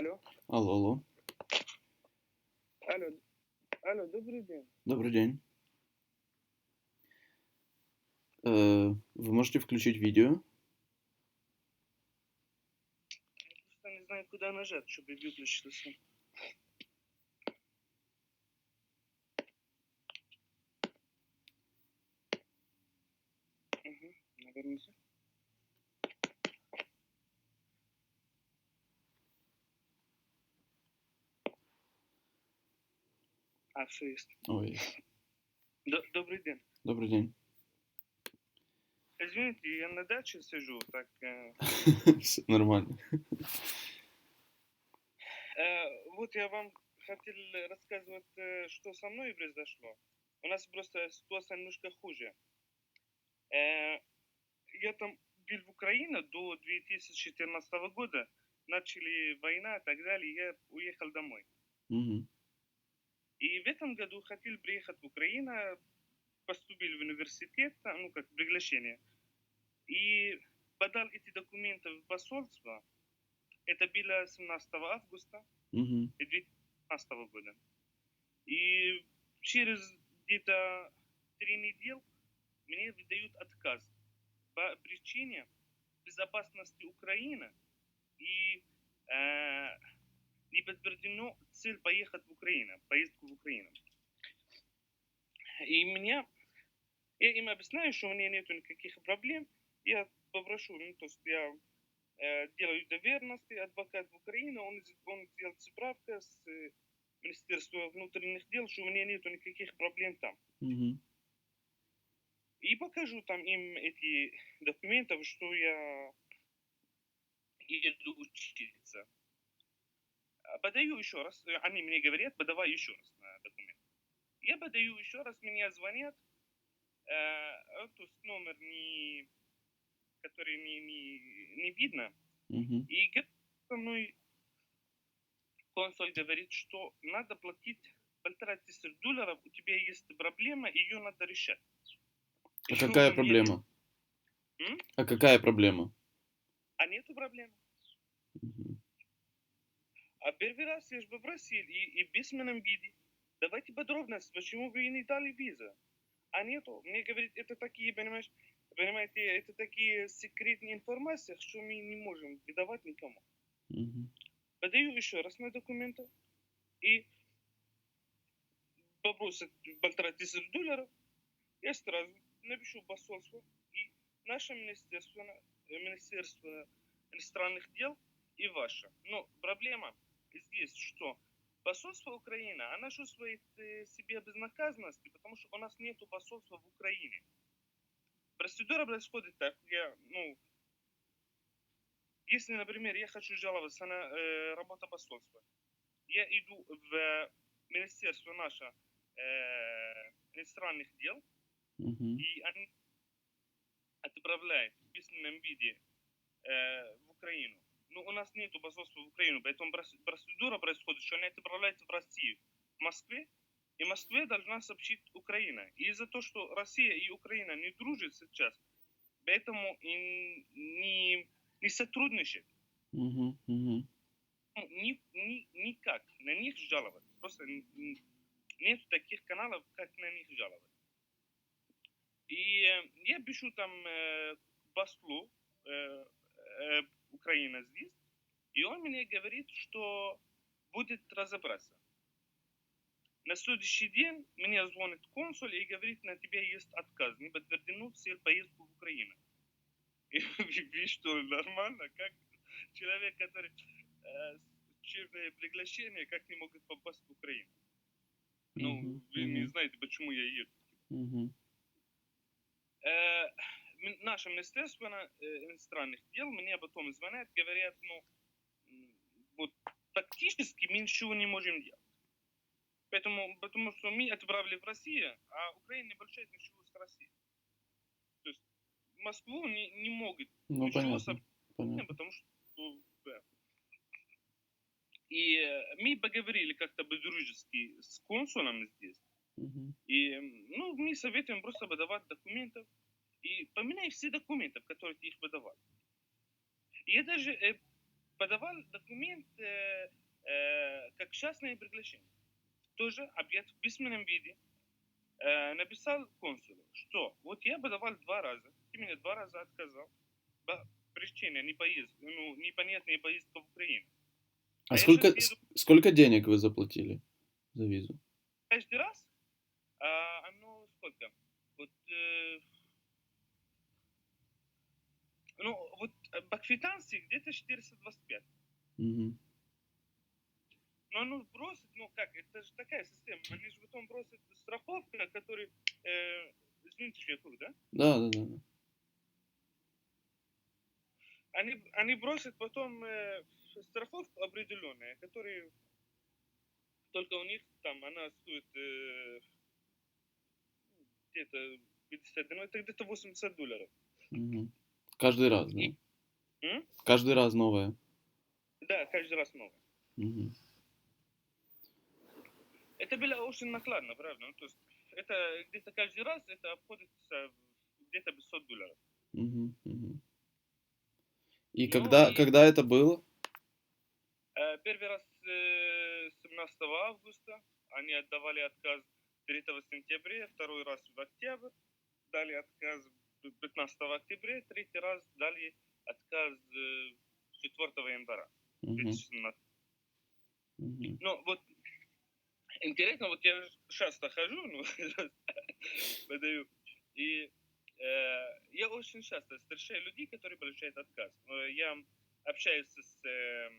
Алло, Алло, алло. алло, алло, добрый день. Добрый день. Э, Вы можете включить видео? Я просто не знаю, куда нажать, чтобы выключился. Угу, наверное, всё. А, все. Ой, Д- добрый день. добрый день. Извините, я на даче сижу, так... э, Всё Нормально. Э, Вот я вам хотел рассказывать, э, что со мной произошло. У нас просто ситуация немножко хуже. Э, Я там был в Украине до 2014 года. Начали война и так далее. Я уехал домой. Мгм. И в этом году хотел приехать в Украину, поступил в университет, там, ну, как приглашение. И подал эти документы в посольство. Это было 17 августа. Мгм. 2015 года. И через где-то три недели мне выдают отказ по причине безопасности Украины и э, не подтверждено цель поехать в Украину, поездку в Украину. И меня, я им объясняю, что у меня нет никаких проблем, я попрошу, ну, то есть я э, делаю доверенности, адвокат в Украине, он, он сделает справку с э, Министерства внутренних дел, что у меня нет никаких проблем там. Мгм. И покажу там им эти документы, что я еду учиться. Подаю еще раз, э, они мне говорят, подавай еще раз на документ. Я подаю еще раз, меня звонят, э, то есть номер, не, который не, не, не видно, Мгм. И говорит со мной консул говорит, что надо платить полтора тысяч долларов, у тебя есть проблема, ее надо решать. А Что какая проблема? М? А какая проблема? А нету проблемы. Мгм. А первый раз я же попросил, и, и в письменном виде. Давайте подробности, почему вы не дали визу. А нету. Мне говорит, это такие, понимаешь, понимаете, это такие секретные информации, что мы не можем выдавать никому. Мгм. подаю еще раз на документы и попросят полтора тысяч долларов, я сразу напишу посольство и наше министерство, э, министерство иностранных дел и ваше. Но проблема здесь, что посольство Украины, она чувствует э, себе безнаказанности, потому что у нас нет посольства в Украине. Процедура происходит так, я, ну, если, например, я хочу жаловаться на э, работу посольства, я иду в министерство наше э, иностранных дел, Мгм. и они отправляют в письменном виде э, в Но у нас нет посольства в Украину, поэтому процедура происходит, что они отправляют в Россию, в Москве, и Москве должна сообщить Украина. И из-за того, что Россия и Украина не дружат сейчас, поэтому и не, не сотрудничают. Мгм. ну, ни, ни- никак на них жаловать. Просто нет таких каналов, как на них жаловать. И э, я пишу там э, послу э, э, Украина здесь, и он мне говорит, что будет разобраться. На следующий день мне звонит консул и говорит, на тебя есть отказ, не подтверждено цель поездку в Украину. И вы что, нормально? Как человек, который э, черное приглашение, как не могут попасть в Украину? Ну, вы не знаете, почему я еду. Э, наше министерство э, иностранных дел мне потом звонят, говорят, ну, вот фактически мы ничего не можем делать. Поэтому, потому что мы отправили в Россию, а Украина не получает ничего с России. То есть Москву не, не могут Ну, ничего понятно. потому что... ну, да. И э, мы поговорили как-то по-дружески с консулом здесь. Мгм. И, ну, мы советуем просто выдавать документов. И поменяй все документы, которые ты их выдавал. И я даже э, подавал документ э, э, как частное приглашение. Тоже объект в письменном виде. Э, написал консулу, что вот я подавал два раза, ты мне два раза отказал. По причине не поезд, ну, непонятная поездка в Украину. А я сколько, еду сколько денег вы заплатили за визу? каждый раз, а, оно сколько? Вот, э, ну, вот э, по квитанции где-то 425. Мгм. Но оно бросит, ну как, это же такая система. Они же потом бросят страховка, который, э, извините, что я курю, да? Да, да, да. Они, они бросят потом э, страховку определенную, которая только у них там, она стоит э, где-то 50, ну это где-то 80 долларов. Мгм. Каждый раз, да? М? Каждый раз новое. Да, каждый раз новое. Мгм. Это было очень накладно, правда? Ну, то есть это где-то каждый раз это обходится где-то 500 долларов. Мгм. Мгм. И Ну когда, и- когда это было? Э, Первый раз э, 17 августа они отдавали отказ 3 сентября, второй раз в октябрь, дали отказ 15 октября, третий раз дали отказ э, 4 января Мгм. 2017. Мгм. Ну, вот интересно, вот я часто хожу, ну, подаю, и э, я очень часто встречаю людей, которые получают отказ. Э, Я общаюсь с э,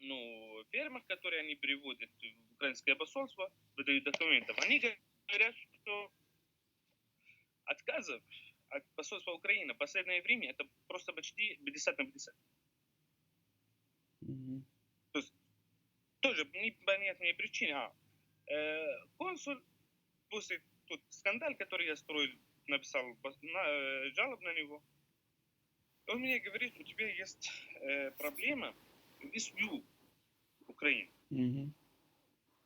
ну, фермах, которые они приводят в украинское посольство, выдают документов. Они говорят, что отказов от посольства Украины в последнее время это просто почти 50 на 50. Мгм. тоже непонятные причины. А, э, консуль после тот скандал, который я строил, написал на- э, жалоб на него, он мне говорит, у тебя есть э, проблема в СБУ Украины. Мгм.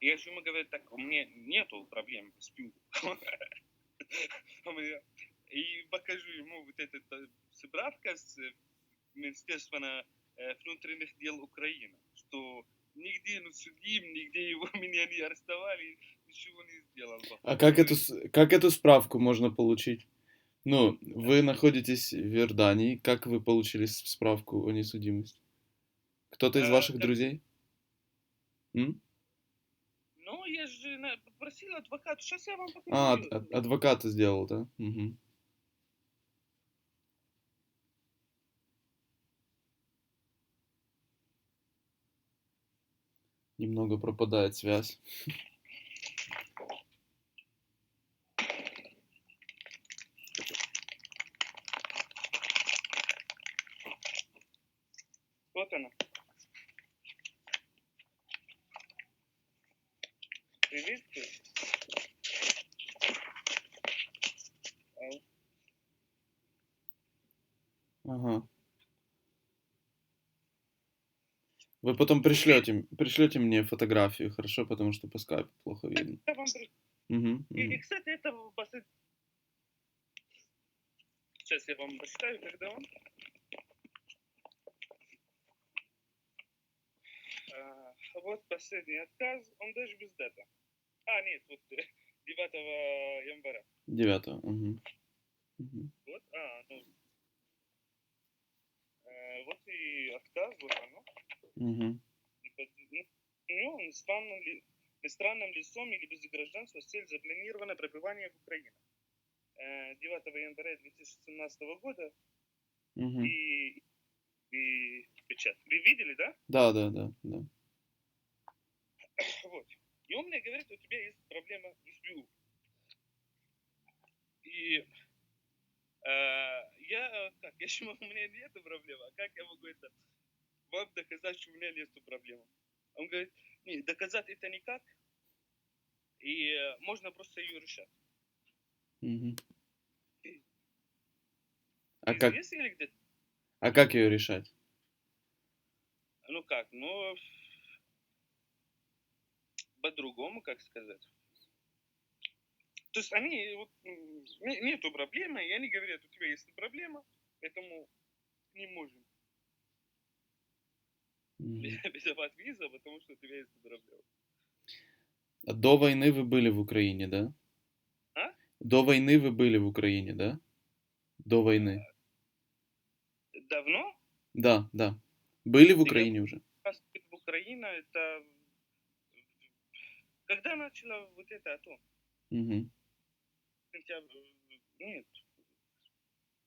Я же ему говорю, так, у меня нету проблем в СБУ. Меня- И покажу ему вот эта э, справка с э, Министерства э, внутренних дел Украины, что нигде не судим, нигде его меня не арестовали, ничего не сделал. А как эту, как эту справку можно получить? Ну, вы находитесь в Иордании. Как вы получили справку о несудимости? Кто-то из ваших как- друзей? М? Я же на- попросил адвоката, сейчас я вам покажу. А, ад- ад- адвоката сделал, да? Мгм. Немного пропадает связь. Вот она. Ау. Ага. Вы потом пришлете, пришлете мне фотографию, хорошо, потому что по скайпу плохо видно. Я вам Мгм, И, и, кстати, это Сейчас я вам посчитаю, когда он. А, вот последний отказ, он даже без даты. А, нет, вот э, 9 января. Девятого. мгм. Мгм. Вот, а, ну. Э, вот и отказ, вот ну, У него иностранным, иностранным лицом или без гражданства с целью запланировано пребывание в Украине. Э, 9 января 2017 года Мгм. и, и печать. Вы видели, да? Да, да, да, да. Вот. И он мне говорит, у тебя есть проблема в СБУ. И э, я, как, я же, у меня нет проблемы, а как я могу это вам доказать, что у меня нет проблемы? Он говорит, нет, доказать это никак, и э, можно просто ее решать. Мгм. А как, а как ее решать? Ну как, ну, по-другому, как сказать. То есть они, вот, нету проблемы, и они говорят, у тебя есть проблема, поэтому не можем. Без давать визу, потому что у тебя есть проблема. А до войны вы были в Украине, да? А? До войны вы были в Украине, да? До войны. Давно? Да, да. Были в Я- Украине уже? Раз в Украина, это... Когда начала вот это АТО? Мгм. Сентябрь? Нет.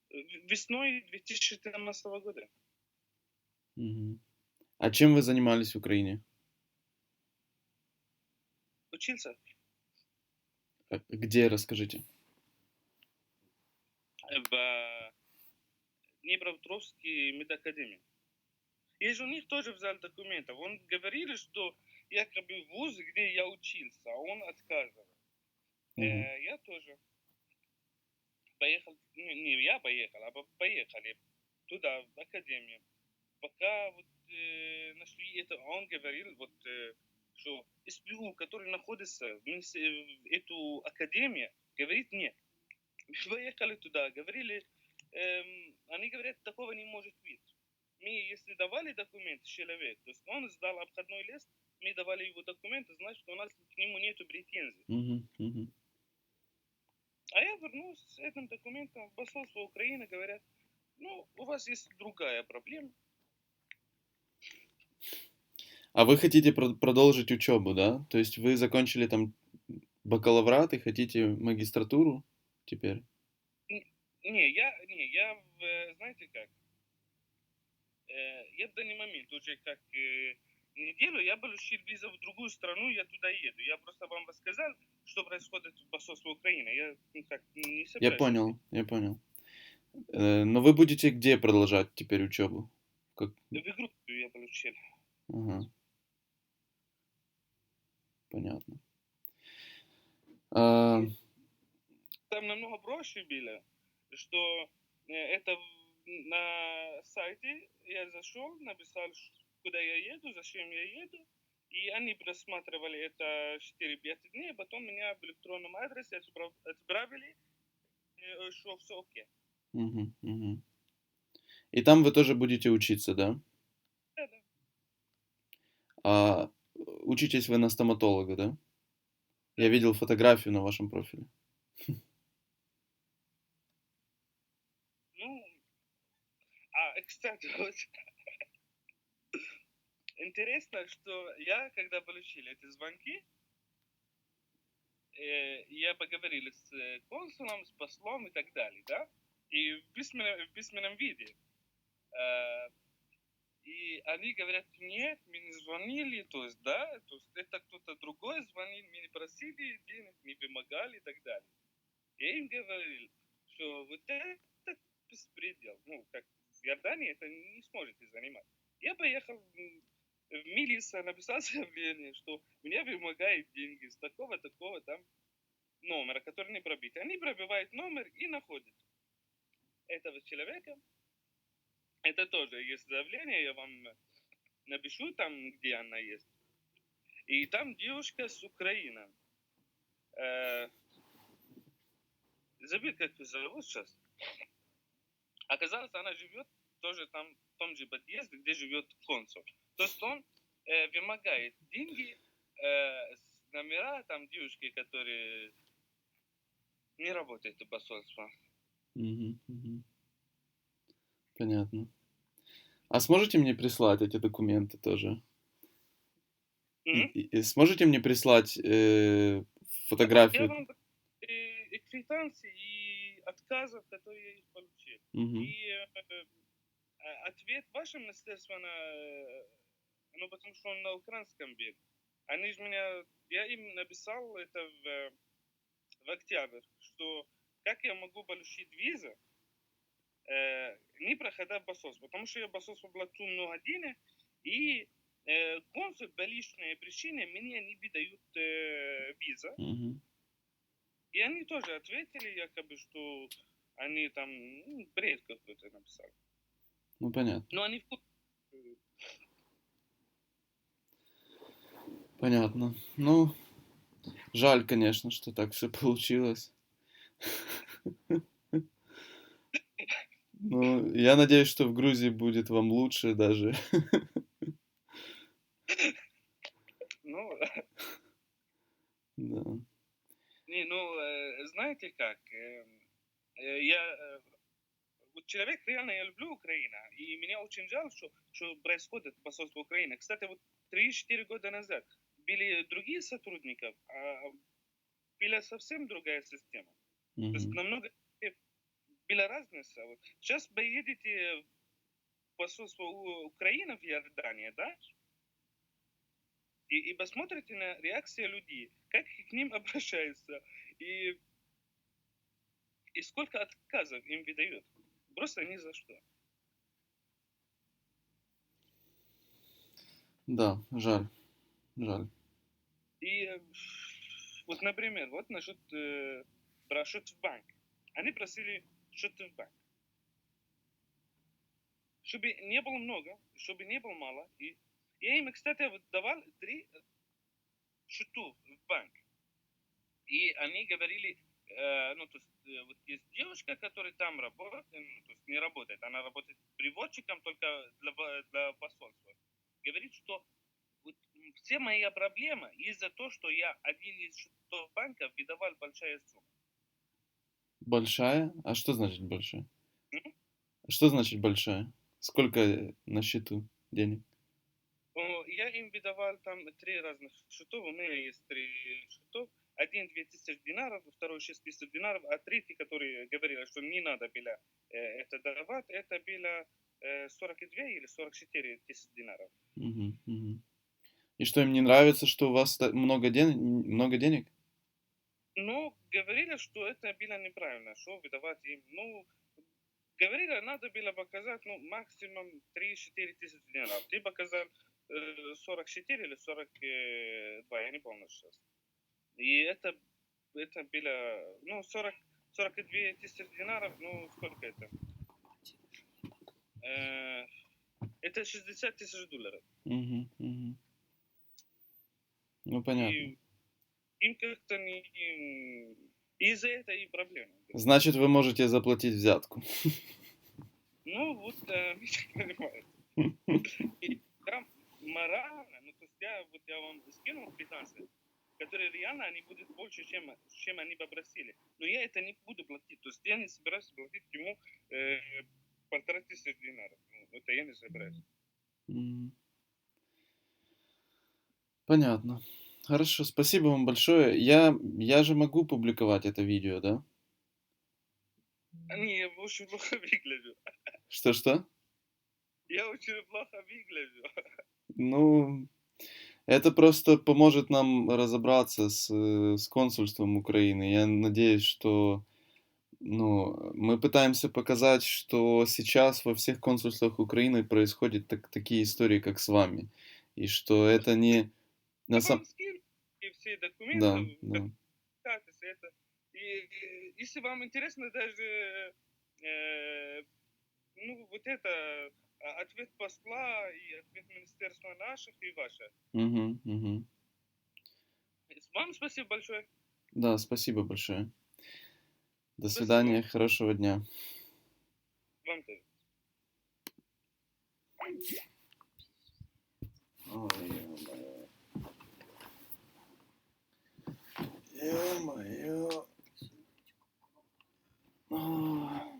В- Весной 2014 года. Мгм. А чем вы занимались в Украине? Учился А Где, расскажите? в Днепропетровской медакадемии. И же у них тоже взяли документы. Он говорили, что якобы вуз, где я учился, а он отказывал. Мгм. Э, я тоже поехал, ну, не я поехал, а по- поехали туда, в академию. Пока вот э, нашли это, он говорил, вот, э, что СПУ, который находится в, в эту академию, говорит нет. Мы поехали туда, говорили, эм, они говорят, такого не может быть. Мы, если давали документ человек, то есть он сдал обходной лист, мы давали его документы, значит, у нас к нему нет претензий. Мгм, мгм. А я вернулся с этим документом в посольство Украины, говорят, ну, у вас есть другая проблема. А вы хотите про- продолжить учебу, да? То есть вы закончили там бакалаврат и хотите магистратуру теперь? Не, я, не, я, э, знаете как, я в данный момент уже как э, неделю я получил визу в другую страну, я туда еду. Я просто вам рассказал, что происходит в посольстве Украины. Я ну, как, не Я понял, я понял. Э, Но вы будете где продолжать теперь учебу? Как... В игру я получил. Ага. Понятно. А, Там намного проще было, что э, это на сайте я зашел, написал, куда я еду, зачем я еду, и они просматривали это 4-5 дней, потом меня в электронном адресе отправ- отправили, э, что все окей. мгм, мгм. И там вы тоже будете учиться, да? Да, да. А учитесь вы на стоматолога, да? Я видел фотографию на вашем профиле. Ну, кстати, вот, интересно, что я, когда получил эти звонки, э, я поговорил с э, консулом, с послом и так далее, да, и в письменном, в письменном виде. Э, и они говорят, нет, мы не звонили, то есть, да, то есть это кто-то другой звонил, мы не просили денег, не помогали и так далее. Я им говорил, что вот это беспредел. Ну, как в Иордании это не сможете занимать. Я поехал в милицию, написал заявление, что мне вымогают деньги с такого-такого там номера, который не пробит. Они пробивают номер и находят этого человека. Это тоже есть заявление, я вам напишу там, где она есть. И там девушка с Украины. Э, забыл, как ее зовут сейчас. Оказалось, она живет тоже там, в том же подъезде, где живет консул. То есть он э, вымогает деньги э, с номера там девушки, которые не работают. Мгм, мгм. Понятно. А сможете мне прислать эти документы тоже? И- и- и сможете мне прислать э, Я фотографию? вам э, и квитанции, и отказов, которые я их получил. Мгм. И э, э, ответ ваше министерство, на, э, ну, потому что он на украинском был. Они же меня, я им написал это в, э, в октябрь, что как я могу получить визу, э, не проходя посольство, потому что я посольство плачу много денег, и э, консул по личной причине мне не выдают э, виза. Мгм. И они тоже ответили, якобы, что они там ну, бред какой-то написали. Ну, понятно. Но они в. Понятно. Ну, жаль, конечно, что так все получилось. Ну, я надеюсь, что в Грузии будет вам лучше даже. Ну, Да. Не, ну, э, знаете как, э, э, я, э, вот человек реально, я люблю Украину, и меня очень жаль, что, что происходит в посольстве Украины. Кстати, вот 3-4 года назад были другие сотрудники, а была совсем другая система. То есть намного была разница. Вот. Сейчас вы едете в посольство Украины в Иордании, да? И, и посмотрите на реакцию людей, как к ним обращаются, и, и сколько отказов им выдают. Просто ни за что. Да, жаль. Жаль. И вот, например, вот насчет э, про счет в банк. Они просили счет в банк. Чтобы не было много, чтобы не было мало. И я им, кстати, давал три счету в банк. И они говорили, э, ну, то есть, э, вот есть девушка, которая там работает, э, ну, то есть не работает, она работает приводчиком только для, для посольства. Говорит, что вот все мои проблемы из-за того, что я один из счетов банка выдавал большая сумма. Большая? А что значит большая? М? Что значит большая? Сколько на счету денег? Ну, Я им выдавал там три разных счетов, у меня есть три счетов. Один 2000 динаров, второй 6000 динаров, а третий, который говорили, что не надо было э, это давать, это было э, 42 или 44 тысяч динаров. Мгм. И что им не нравится, что у вас много, ден... много денег? Но говорили, что это было неправильно, что выдавать им. Ну, говорили, надо было показать, ну, максимум 3-4 тысячи динаров. Ты показал 44 или 42, я не помню сейчас. И это, это было, ну, 40, 42 тысячи динаров, ну, сколько это? Э, это 60 тысяч долларов. Мгм, мгм. Ну, понятно. И им как-то не... Из-за этого и проблемы. Значит, вы можете заплатить взятку. Ну, вот э. И там морально, ну, то есть я, вот я вам скинул 15, которые реально они будут больше, чем, чем они попросили. Но я это не буду платить. То есть я не собираюсь платить ему э, полтора тысячи динаров. Ну, это я не собираюсь. Понятно. Хорошо, спасибо вам большое. Я, я же могу публиковать это видео, да? Они, я очень плохо выгляжу. Что-что? Я очень плохо выгляжу. Ну, это просто поможет нам разобраться с, э, с консульством Украины. Я надеюсь, что ну, мы пытаемся показать, что сейчас во всех консульствах Украины происходят так- такие истории, как с вами. И что это не на вам скину и все Да, документы, да. статус, это. И, э, если вам интересно даже, э, ну, вот это, ответ посла и ответ министерства наших и ваше. Мгм, мгм. Вам спасибо большое. Да, спасибо большое. До Спасибо. свидания, хорошего дня. Вам тоже. Ё-моё. Ой.